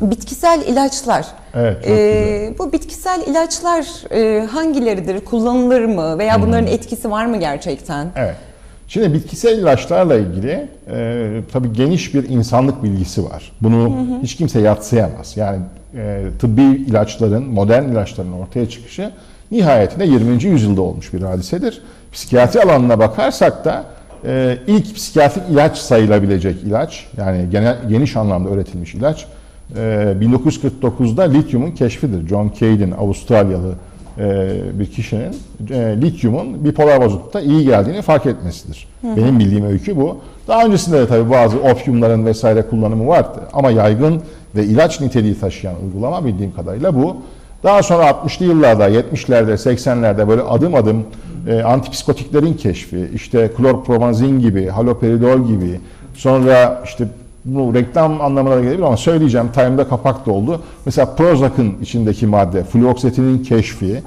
Bitkisel ilaçlar. Evet, Ee, bu bitkisel ilaçlar e, hangileridir? Kullanılır mı? Veya bunların etkisi var mı gerçekten? Evet. Şimdi bitkisel ilaçlarla ilgili e, tabii geniş bir insanlık bilgisi var. Bunu hiç kimse yatsıyamaz. Yani e, tıbbi ilaçların, modern ilaçların ortaya çıkışı nihayetinde 20. yüzyılda olmuş bir hadisedir. Psikiyatri alanına bakarsak da e, ilk psikiyatrik ilaç sayılabilecek ilaç, yani genel, geniş anlamda üretilmiş ilaç, 1949'da lityumun keşfidir. John Cade'in Avustralyalı e, bir kişinin e, lityumun bipolar bozuklukta iyi geldiğini fark etmesidir. Benim bildiğim öykü bu. Daha öncesinde de tabii bazı opyumların vesaire kullanımı vardı ama yaygın ve ilaç niteliği taşıyan uygulama bildiğim kadarıyla bu. Daha sonra 60'lı yıllarda, 70'lerde, 80'lerde böyle adım adım e, antipsikotiklerin keşfi, işte klorpromazin gibi, haloperidol gibi, sonra işte bu reklam anlamına da gelebilir ama söyleyeceğim. Time'da kapak da oldu. Mesela Prozac'ın içindeki madde, fluoksetinin keşfi.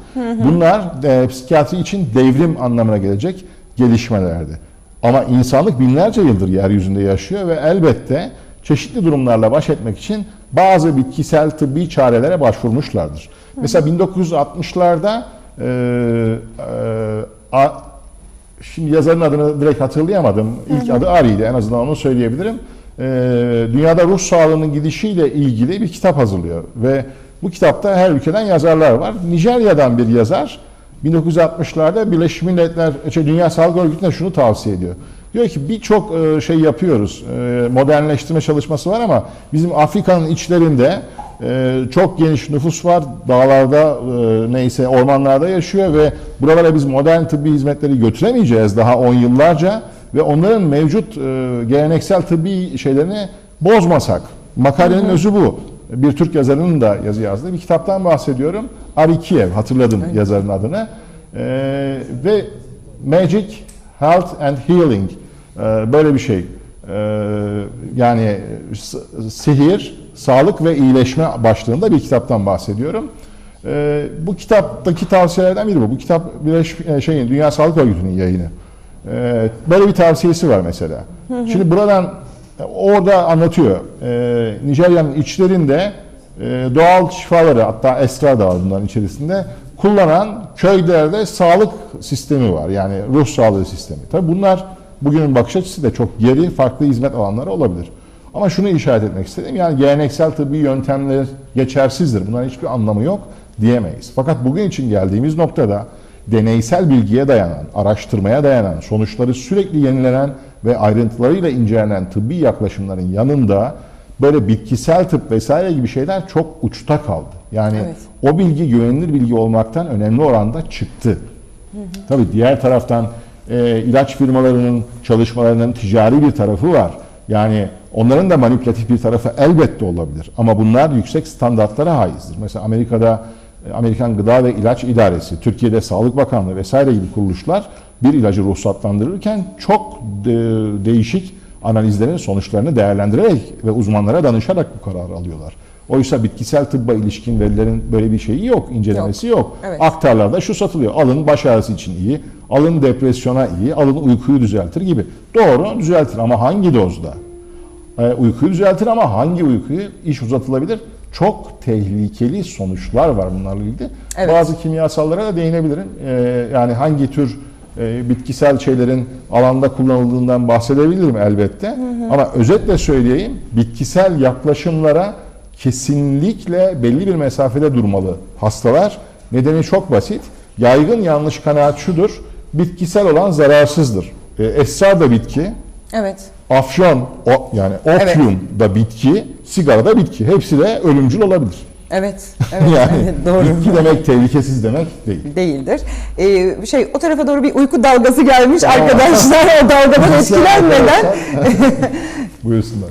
Bunlar e, psikiyatri için devrim anlamına gelecek gelişmelerdi. Ama insanlık binlerce yıldır yeryüzünde yaşıyor ve elbette çeşitli durumlarla baş etmek için bazı bitkisel tıbbi çarelere başvurmuşlardır. Mesela 1960'larda e, e, a- Şimdi yazarın adını direkt hatırlayamadım. İlk adı Ari'ydi en azından onu söyleyebilirim. Ee, dünyada ruh sağlığının gidişiyle ilgili bir kitap hazırlıyor. Ve bu kitapta her ülkeden yazarlar var. Nijerya'dan bir yazar 1960'larda Birleşmiş Milletler, şey, Dünya Sağlık Örgütü'ne şunu tavsiye ediyor. Diyor ki birçok e, şey yapıyoruz, e, modernleştirme çalışması var ama bizim Afrika'nın içlerinde e, çok geniş nüfus var. Dağlarda neyse ormanlarda yaşıyor ve buralara biz modern tıbbi hizmetleri götüremeyeceğiz daha 10 yıllarca ve onların mevcut e, geleneksel tıbbi şeylerini bozmasak. Makalenin özü bu. Bir Türk yazarının da yazı yazdığı bir kitaptan bahsediyorum. Ari Kiev, hatırladım yazarın adını. E, ve Magic Health and Healing e, böyle bir şey. E, yani sihir, sağlık ve iyileşme başlığında bir kitaptan bahsediyorum. E, bu kitaptaki tavsiyelerden biri bu. Bu kitap Birleşmiş e, şeyin Dünya Sağlık Örgütü'nün yayını. E, böyle bir tavsiyesi var mesela. Şimdi buradan e, orada anlatıyor. E, Nijerya'nın içlerinde e, doğal şifaları hatta esrar da bunların içerisinde kullanan köylerde sağlık sistemi var. Yani ruh sağlığı sistemi. Tabii bunlar bugünün bakış açısı da çok geri farklı hizmet alanları olabilir. Ama şunu işaret etmek istedim. Yani geleneksel tıbbi yöntemler geçersizdir. Bunların hiçbir anlamı yok diyemeyiz. Fakat bugün için geldiğimiz noktada deneysel bilgiye dayanan, araştırmaya dayanan, sonuçları sürekli yenilenen ve ayrıntılarıyla incelenen tıbbi yaklaşımların yanında böyle bitkisel tıp vesaire gibi şeyler çok uçta kaldı. Yani Evet. o bilgi güvenilir bilgi olmaktan önemli oranda çıktı. Tabii diğer taraftan e, ilaç firmalarının çalışmalarının ticari bir tarafı var. Yani onların da manipülatif bir tarafı elbette olabilir. Ama bunlar yüksek standartlara haizdir. Mesela Amerika'da Amerikan Gıda ve İlaç İdaresi, Türkiye'de Sağlık Bakanlığı vesaire gibi kuruluşlar bir ilacı ruhsatlandırırken çok de- değişik analizlerin sonuçlarını değerlendirerek ve uzmanlara danışarak bu kararı alıyorlar. Oysa bitkisel tıbba ilişkin verilerin böyle bir şeyi yok, incelemesi yok. Evet. Aktarlarda şu satılıyor. Alın baş ağrısı için iyi, alın depresyona iyi, alın uykuyu düzeltir gibi. Doğru düzeltir ama hangi dozda? Ee, uykuyu düzeltir ama hangi uykuyu iş uzatılabilir? Çok tehlikeli sonuçlar var bunlarla ilgili. Evet. Bazı kimyasallara da değinebilirim. Ee, yani hangi tür e, bitkisel şeylerin alanda kullanıldığından bahsedebilirim elbette. Ama özetle söyleyeyim, bitkisel yaklaşımlara kesinlikle belli bir mesafede durmalı hastalar. Nedeni çok basit. Yaygın yanlış kanaat şudur. Bitkisel olan zararsızdır. E, esrar da bitki, Evet. Afyon o, yani opium da bitki, sigara da bitki. Hepsi de ölümcül olabilir. Evet. Evet. yani evet, doğru. bitki demek tehlikesiz demek değil. değildir. Ee, şey o tarafa doğru bir uyku dalgası gelmiş Tamam. arkadaşlar. O dalgadan etkilenmeden Buyursunlar.